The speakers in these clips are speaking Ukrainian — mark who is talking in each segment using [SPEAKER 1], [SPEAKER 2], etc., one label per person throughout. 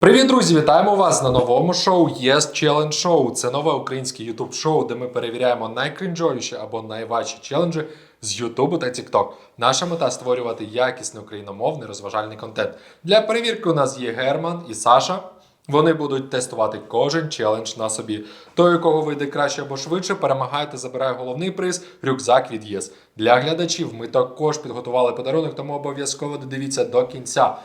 [SPEAKER 1] Привіт, друзі! Вітаємо вас на новому шоу Yes Challenge Show. Це нове українське YouTube шоу, де ми перевіряємо найкринжовіші або найважчі челенджі з YouTube та TikTok. Наша мета створювати якісний україномовний розважальний контент. Для перевірки у нас є Герман і Саша. Вони будуть тестувати кожен челендж на собі. Той, у кого вийде краще або швидше, перемагає та забирає головний приз рюкзак від ЄС. Для глядачів ми також підготували подарунок, тому обов'язково додивіться до кінця.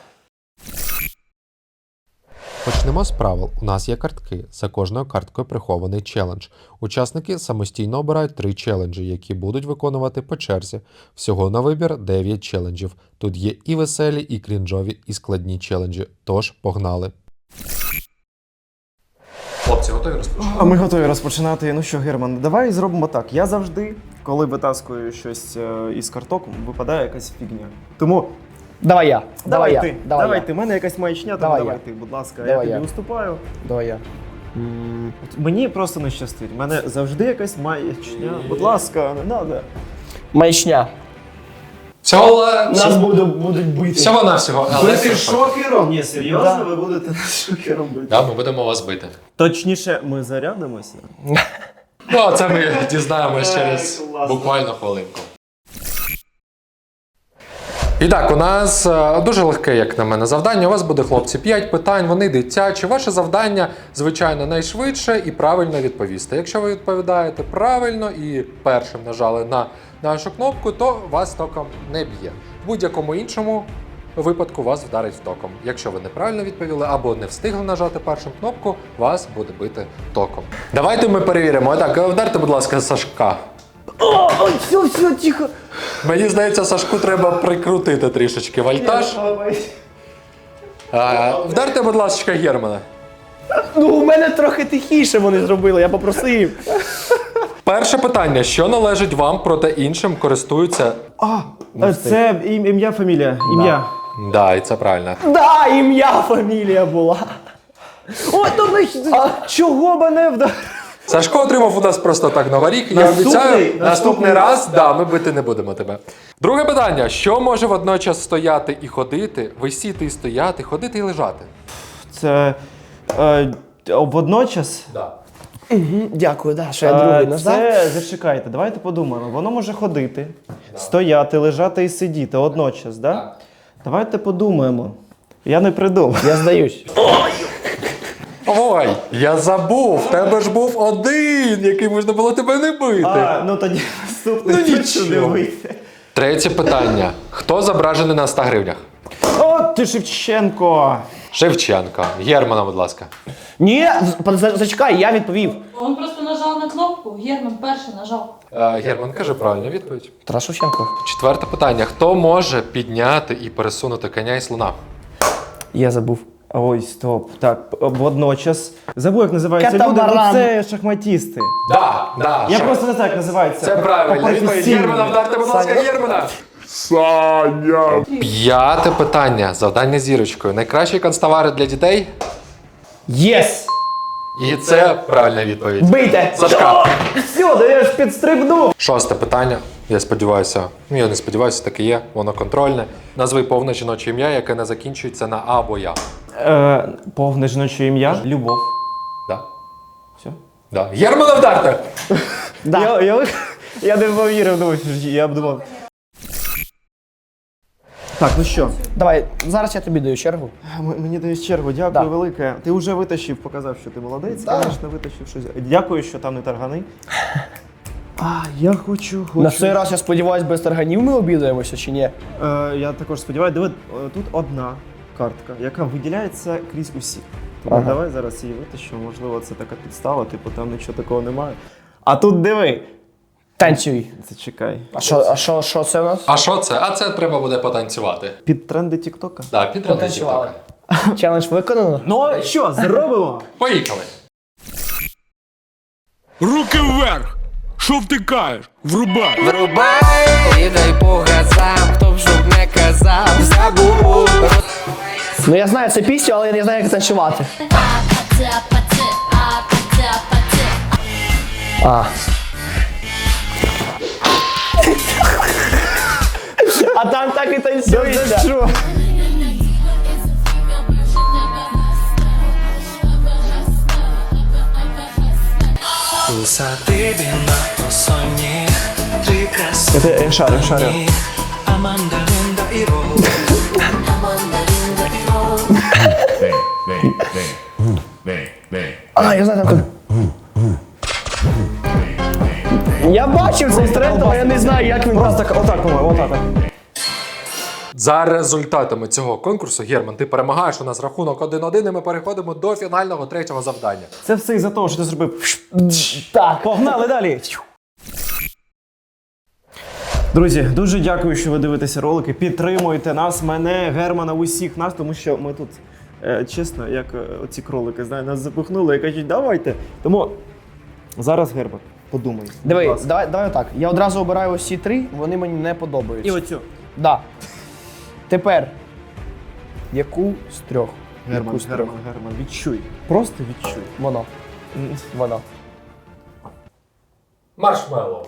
[SPEAKER 1] Почнемо з правил. У нас є картки. За кожною карткою прихований челендж. Учасники самостійно обирають три челенджі, які будуть виконувати по черзі. Всього на вибір 9 челенджів. Тут є і веселі, і крінжові, і складні челенджі. Тож погнали. Хлопці, готові розпочати?
[SPEAKER 2] А ми готові розпочинати. Ну що, Герман, давай зробимо так. Я завжди, коли витаскую щось е, із карток, випадає якась фігня. Тому
[SPEAKER 3] Давай я. Давай, я.
[SPEAKER 2] ти.
[SPEAKER 3] Давай,
[SPEAKER 2] давай
[SPEAKER 3] я.
[SPEAKER 2] ти. У мене якась маячня, тому
[SPEAKER 3] Давай
[SPEAKER 2] давай,
[SPEAKER 3] я.
[SPEAKER 2] ти, будь ласка,
[SPEAKER 3] Давай
[SPEAKER 2] я
[SPEAKER 3] я.
[SPEAKER 2] тобі уступаю.
[SPEAKER 3] Давай я.
[SPEAKER 2] От мені просто не щастить. У мене завжди якась маячня. Будь ласка, не треба.
[SPEAKER 3] Маячня.
[SPEAKER 1] Всього,
[SPEAKER 3] Нас будуть, будуть бити.
[SPEAKER 1] всього навсього. Але ти
[SPEAKER 2] шокером? Ні, серйозно,
[SPEAKER 3] Да.
[SPEAKER 2] ви будете нас шокером бити.
[SPEAKER 1] Да, ми будемо вас бити.
[SPEAKER 2] Точніше, ми зарядимося.
[SPEAKER 1] Ну, а це ми дізнаємось через буквально хвилинку. І так, у нас е, дуже легке, як на мене, завдання. У вас буде, хлопці, 5 питань, вони дитячі. Ваше завдання, звичайно, найшвидше і правильно відповісти. Якщо ви відповідаєте правильно і першим нажали на нашу кнопку, то вас током не б'є. В будь-якому іншому випадку вас вдарить током. Якщо ви неправильно відповіли або не встигли нажати першу кнопку, вас буде бити током. Давайте ми перевіримо. Так, вдарте, будь ласка, Сашка.
[SPEAKER 3] О, все, все, тихо.
[SPEAKER 1] Мені здається, Сашку треба прикрутити трішечки вольтаж. А, вдарте, будь ласка, Германа.
[SPEAKER 3] Ну, у мене трохи тихіше вони зробили, я попросив.
[SPEAKER 1] Перше питання: що належить вам, проте іншим користуються.
[SPEAKER 2] А, це ім- ім'я, фамілія. Ім'я.
[SPEAKER 1] Да, і це правильно.
[SPEAKER 3] Да, ім'я, фамілія була.
[SPEAKER 2] О, то ви а чого мене вдар?
[SPEAKER 1] Сашко отримав у нас просто так новий рік. Я
[SPEAKER 2] Наступний-
[SPEAKER 1] обіцяю, наступний,
[SPEAKER 2] наступний
[SPEAKER 1] раз да, ми бити не будемо тебе. Друге питання: що може водночас стояти і ходити, висіти і стояти, ходити і лежати?
[SPEAKER 2] Це е, водночас.
[SPEAKER 1] Да.
[SPEAKER 3] Дякую, да, що я
[SPEAKER 2] е,
[SPEAKER 3] другий нажав.
[SPEAKER 2] це зачекайте, давайте подумаємо. Воно може ходити, стояти, лежати і сидіти одночас, да?
[SPEAKER 1] Так.
[SPEAKER 2] Давайте подумаємо. Я не придумав.
[SPEAKER 3] Я здаюсь.
[SPEAKER 1] Ой, я забув, в тебе ж був один, який можна було тебе не бити.
[SPEAKER 2] А, ну тоді наступний
[SPEAKER 1] Ну,
[SPEAKER 2] не
[SPEAKER 1] нічого.
[SPEAKER 2] вийде.
[SPEAKER 1] Третє питання: хто зображений на 100 гривнях?
[SPEAKER 2] О, ти Шевченко!
[SPEAKER 1] Шевченко. Германа, будь ласка.
[SPEAKER 3] Ні, з- за- зачекай, я відповів.
[SPEAKER 4] Он просто нажав на кнопку, Герман перший нажав.
[SPEAKER 1] Е, Герман, кажи правильну відповідь.
[SPEAKER 3] Тарас Шевченко.
[SPEAKER 1] Четверте питання: хто може підняти і пересунути коня і слона?
[SPEAKER 3] Я забув.
[SPEAKER 2] Ой, стоп. Так, водночас. Забув, як називаються люди. Ну
[SPEAKER 3] Катамаран.
[SPEAKER 2] це шахматісти.
[SPEAKER 1] Да, да.
[SPEAKER 2] Я просто не знаю, як називається.
[SPEAKER 1] Це правильно. Відповідь. Германа, вдарте, будь ласка,
[SPEAKER 3] Саня.
[SPEAKER 1] Германа. Саня. П'яте питання. Завдання зірочкою. Найкращі констовари для дітей?
[SPEAKER 3] Єс!
[SPEAKER 1] І це правильна відповідь.
[SPEAKER 3] Бийте!
[SPEAKER 1] Сашка.
[SPEAKER 2] Все, да я ж підстрибнув.
[SPEAKER 1] Шосте питання. Я сподіваюся, ну я не сподіваюся, так і є, воно контрольне. Назви повне жіноче ім'я, яке не закінчується на А або Я.
[SPEAKER 2] Е, повне жіноче ім'я. Любов.
[SPEAKER 1] Да?
[SPEAKER 2] Все.
[SPEAKER 1] Да. Германа вдарте!
[SPEAKER 3] Да.
[SPEAKER 2] Я, я, я не повірив, думаю, я б думав. Так, ну що,
[SPEAKER 3] Давай, зараз я тобі даю чергу.
[SPEAKER 2] м- мені даєш чергу, дякую
[SPEAKER 3] Да.
[SPEAKER 2] велике. Ти вже витащив, показав, що ти молодець,
[SPEAKER 3] Да.
[SPEAKER 2] звісно, витащив щось. Дякую, що там не таргани. А, я хочу, хочу.
[SPEAKER 3] На цей раз я сподіваюся, без тарганів ми обідаємося чи ні?
[SPEAKER 2] Е, я також сподіваюся, диви, е, тут одна картка, яка виділяється крізь усі. Тому
[SPEAKER 3] Ага.
[SPEAKER 2] давай зараз її витащу, можливо, це така підстава, типу там нічого такого немає. А тут диви.
[SPEAKER 3] Танцюй.
[SPEAKER 2] Зачекай.
[SPEAKER 3] А що, а що, що це у нас?
[SPEAKER 1] А що це? А це треба буде потанцювати.
[SPEAKER 2] Під тренди Тіктока.
[SPEAKER 1] Да, підтримуйте.
[SPEAKER 3] Потанцювали. Челендж виконано?
[SPEAKER 2] Ну що, зробимо?
[SPEAKER 1] Поїхали.
[SPEAKER 5] Руки вверх! Що втикаєш? Врубай!
[SPEAKER 6] Врубай і дай по газам, хто б щоб не казав, забув.
[SPEAKER 3] Ну я знаю це пісню, але я не знаю, як танцювати. А. А там так і танцюється.
[SPEAKER 2] що? Это шарю, шарю.
[SPEAKER 7] Аманда, Лінда і Ролл
[SPEAKER 3] А, я знаю, там. Я бачив цей тренд, але я не знаю, як він
[SPEAKER 2] Просто так, отак, по-моєму, отак.
[SPEAKER 1] За результатами цього конкурсу, Герман, ти перемагаєш у нас рахунок 1-1, і ми переходимо до фінального третього завдання.
[SPEAKER 2] Це все із-за того, що ти зробив.
[SPEAKER 3] Так.
[SPEAKER 2] Погнали далі. Друзі, дуже дякую, що ви дивитеся ролики. Підтримуйте нас, мене, Германа, усіх нас, тому що ми тут, чесно, як е, оці кролики, знає, нас запихнули і кажуть, давайте. Тому зараз Герман, подумай.
[SPEAKER 3] Диви, давай, давай так. Я одразу обираю ось ці три, вони мені не подобаються.
[SPEAKER 2] І оцю.
[SPEAKER 3] Да. Тепер. Яку з трьох?
[SPEAKER 2] Герман,
[SPEAKER 3] Яку з трьох?
[SPEAKER 2] Герман, Герман, відчуй. Просто відчуй.
[SPEAKER 3] Воно. Воно.
[SPEAKER 1] Маршмеллоу.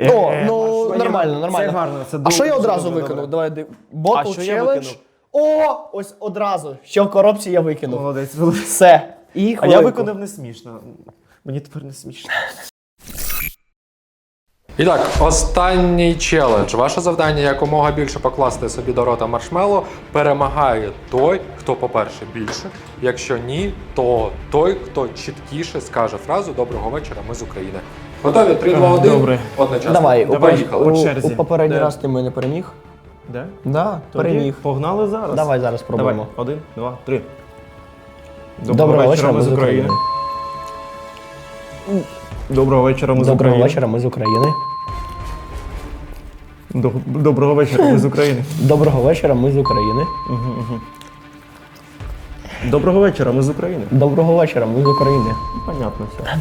[SPEAKER 3] О,
[SPEAKER 2] Е,
[SPEAKER 3] ну
[SPEAKER 2] Маш,
[SPEAKER 3] нормально,
[SPEAKER 2] це
[SPEAKER 3] нормально.
[SPEAKER 2] гарно, це
[SPEAKER 3] а що я одразу
[SPEAKER 2] добре,
[SPEAKER 3] викинув?
[SPEAKER 2] добре.
[SPEAKER 3] Давай ди- Ботл
[SPEAKER 2] А що я
[SPEAKER 3] челендж. О, ось одразу. Що в коробці я викинув.
[SPEAKER 2] Молодець, молодець.
[SPEAKER 3] Все. І
[SPEAKER 2] А я виконав не смішно. Мені тепер не смішно.
[SPEAKER 1] І так, останній челендж. Ваше завдання якомога більше покласти собі до рота маршмеллоу. Перемагає той, хто, по-перше, більше. Якщо ні, то той, хто чіткіше скаже фразу Доброго вечора, ми з України. Готові? 3, 2, 1.
[SPEAKER 2] Добре.
[SPEAKER 1] Одночасно.
[SPEAKER 3] Давай,
[SPEAKER 2] Давай,
[SPEAKER 3] пер-
[SPEAKER 2] по
[SPEAKER 3] у-
[SPEAKER 2] черзі.
[SPEAKER 3] у попередній
[SPEAKER 2] Де?
[SPEAKER 3] раз ти мене переміг. Да,
[SPEAKER 2] Тоді
[SPEAKER 3] переміг.
[SPEAKER 2] Погнали зараз.
[SPEAKER 3] Давай зараз спробуємо.
[SPEAKER 2] Давай. Один, два, три.
[SPEAKER 3] Доброго, вечора, ми з України.
[SPEAKER 2] Доброго вечора, ми з
[SPEAKER 3] Доброго вечора, ми з України.
[SPEAKER 2] Доб- Доброго вечора, ми з України.
[SPEAKER 3] Доброго вечора, ми з України.
[SPEAKER 2] Доброго вечора, ми з України.
[SPEAKER 3] Доброго вечора, ми з України.
[SPEAKER 2] Понятно все.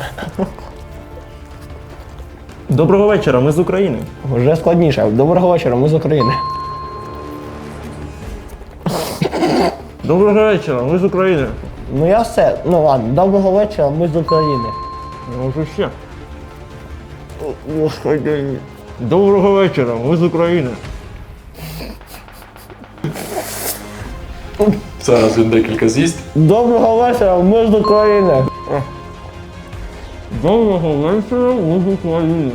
[SPEAKER 2] Доброго вечора, ми з України.
[SPEAKER 3] Вже складніше. Доброго вечора, ми з України.
[SPEAKER 2] Доброго вечора, ми з України.
[SPEAKER 3] Ну я все. Ну ладно, доброго вечора, ми з України.
[SPEAKER 2] Може ще. Господи. Доброго вечора, ми з України.
[SPEAKER 1] Зараз він декілька з'їсть.
[SPEAKER 3] Доброго вечора, ми з України.
[SPEAKER 2] Доброго вечора, ми з України.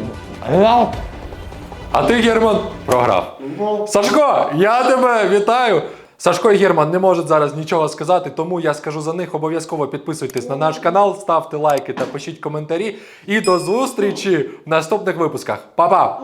[SPEAKER 1] А ти, Герман, програв. Сашко, я тебе вітаю. Сашко і Герман не можуть зараз нічого сказати, тому я скажу за них. Обов'язково підписуйтесь на наш канал, ставте лайки та пишіть коментарі. І до зустрічі в наступних випусках. Па-па!